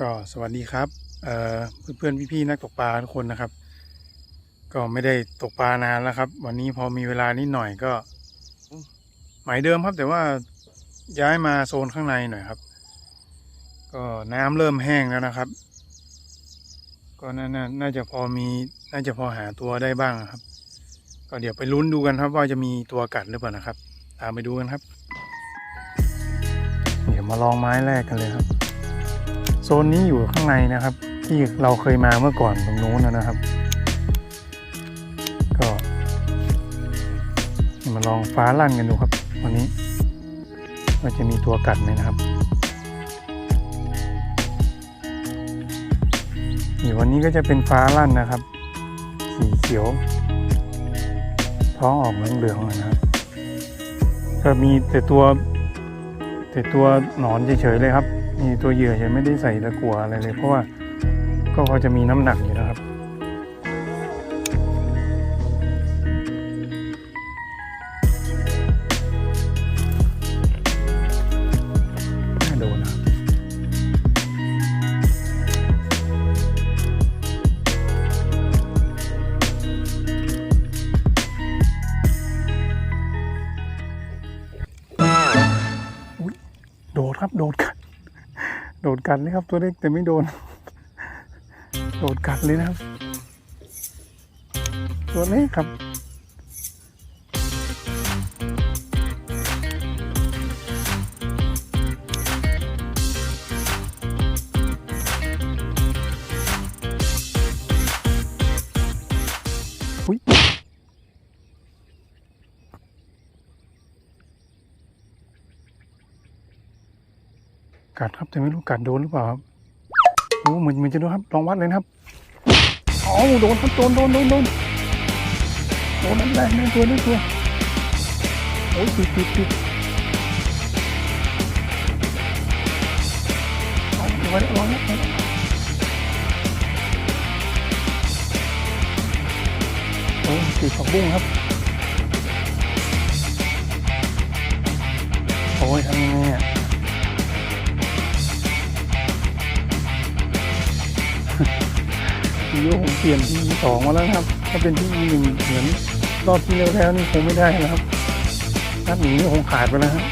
ก็สวัสดีครับเพื่อนๆพี่ๆนักตกปลาทุกคนนะครับ ก็ไม่ได้ตกปลานานแล้วครับ วันนี้พอมีเวลานิดหน่อยก็ หมายเดิมครับ แต่ว่าย้ายมาโซนข้างในหน่อยครับ ก็น้ำเริ่มแห้งแล้วนะครับ ก็น่านาน่าจะพอมี น่าจะพอหาตัวได้บ้างครับ ก็เดี๋ยวไปลุ้นดูกันครับ ว่าจะมีตัวกัดหรือเปล่านะครับ ตามไปดูกันครับ เดี๋ยวมาลองไม้แรกกันเลยครับ ซนนี้อยู่ข้างในนะครับ ที่เราเคยมาเมื่อก่อนตรงนู้นนะครับ ก็ มาลองฟ้าลั่นกันดูครับวันนี้ว่าจะมีตัวกัดไหมนะครับเดี๋ยววันนี้ก็จะเป็นฟ้าลั่นนะครับ สีเขียว ท้องออกเหลืองๆหน่อยนะครับก็มีแต่ตัวแต่ตัวหนอนเฉยๆเลยครับ มีตัวเหยื่อเฉยไม่ได้ใส่ตะกั่วอะไรเลย เพราะว่าก็พอจะมีน้ำหนักอยู่นะครับโดนนะครับ โดดครับ โดดกัดเลยครับ ตัวเล็กแต่ไม่โดน โดดกัดเลยนะครับ ตัวเล็กครับอุ้ย กัดครับ แต่ไม่รู้กัดโดนหรือเปล่าครับโอ้เหมือนเหมือนจะโดนครับลองวัดเลยนะครับอ๋อโดนครับโดนโดนโดนโดนโดนนั่นแหละนั่นตัวนั่นตัวโอ้ยติดติดติดเอาไว้ระวังนโอ้ยติดผักบุ้งครับโอ้ยทำยังไงอะ ทีนี้ผมเปลี่ยนที่สองมาแล้วครับ ถ้าเป็นที่หนึ่งเหมือนรอบที่แล้วแล้วนี่คงไม่ได้แล้วครับนัดหนีนี่คงขาดไปแล้วครับ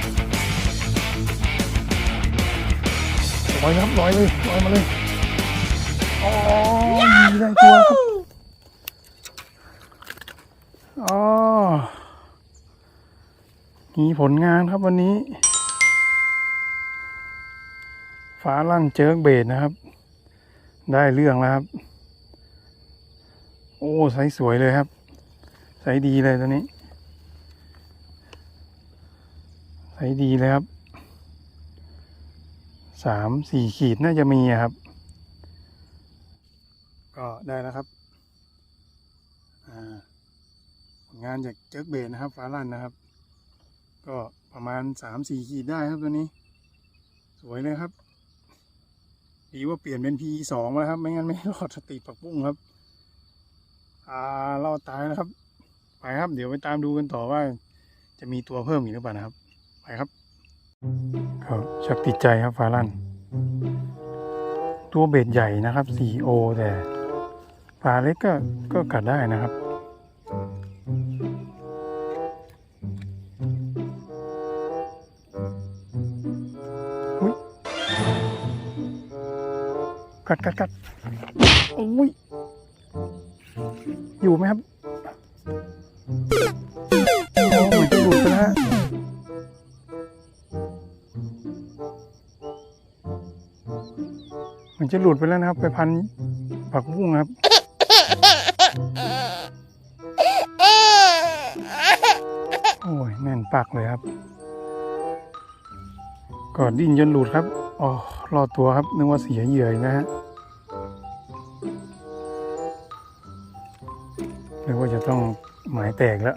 ลอยครับลอยเลยลอยมาเลยอ๋อมีได้ตัวครับอ๋อมีผลงานครับวันนี้ฟ้าลั่นเจิร์กเบดนะครับ ได้เรื่องแล้วครับ โอ้ไซส์สวยเลยครับไซส์ดีเลยตัวนี้ไซส์ดีเลยครับ สามสี่ขีดน่าจะมีครับ ก็ได้แล้วครับงานจากเจิร์กเบดนะครับฟ้าลั่นนะครับ ก็ประมาณสามสี่ขีดได้ครับตัวนี้ สวยเลยครับ ดีว่าเปลี่ยนเป็น P สองแล้วครับ ไม่งั้นไม่รอดสติปักบุ้งครับ อ่ารอตายแล้วครับ ไปครับ เดี๋ยวไปตามดูกันต่อว่า จะมีตัวเพิ่มอีกหรือเปล่านะครับ ไปครับก็ชักติดใจครับฟาลันตัวเบ็ดใหญ่นะครับ 4O แต่ปลาเล็กก็ก็กัดได้นะครับอุ้ยกัดกัดกัดโอ้ย อยู่ไหมครับโอ้เหมือนจะหลุดไปแล้วฮะเหมือนจะหลุดไปแล้วนะครับ ไปพันผักบุ้งครับโอ้ยแน่นปากเลยครับกอนดิ้นจนหลุดครับ อ๋อ รอดตัวครับ นึกว่าเสียเหยื่อนะฮะ นึกว่าจะต้องหมายแตกแล้ว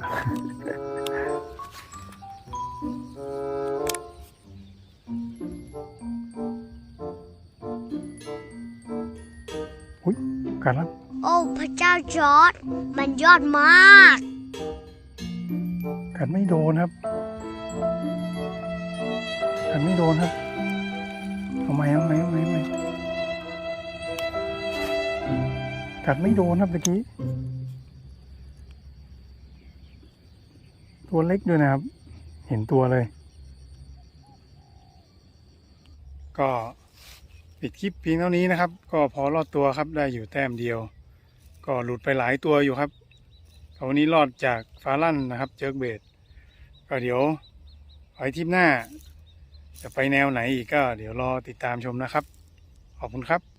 อุ้ยกัดแล้ว โอ้พระเจ้าจอร์ดมันยอดมาก กัดไม่โดนครับ กัดไม่โดนครับเอาไหมเอาไหมเอาไหมเอาไหมกัดไม่โดนครับตะกี้ ตัวเล็กด้วยนะครับ เห็นตัวเลย ก็ปิดคลิปเพียงเท่านี้นะครับ ก็พอรอดตัวครับได้อยู่แต้มเดียว ก็หลุดไปหลายตัวอยู่ครับวันนี้รอดจากฟาลั่นนะครับ เจิร์กเบดก็เดี๋ยวไว้ทิปหน้า จะไปแนวไหนอีกก็เดี๋ยวรอติดตามชมนะครับ ขอบคุณครับ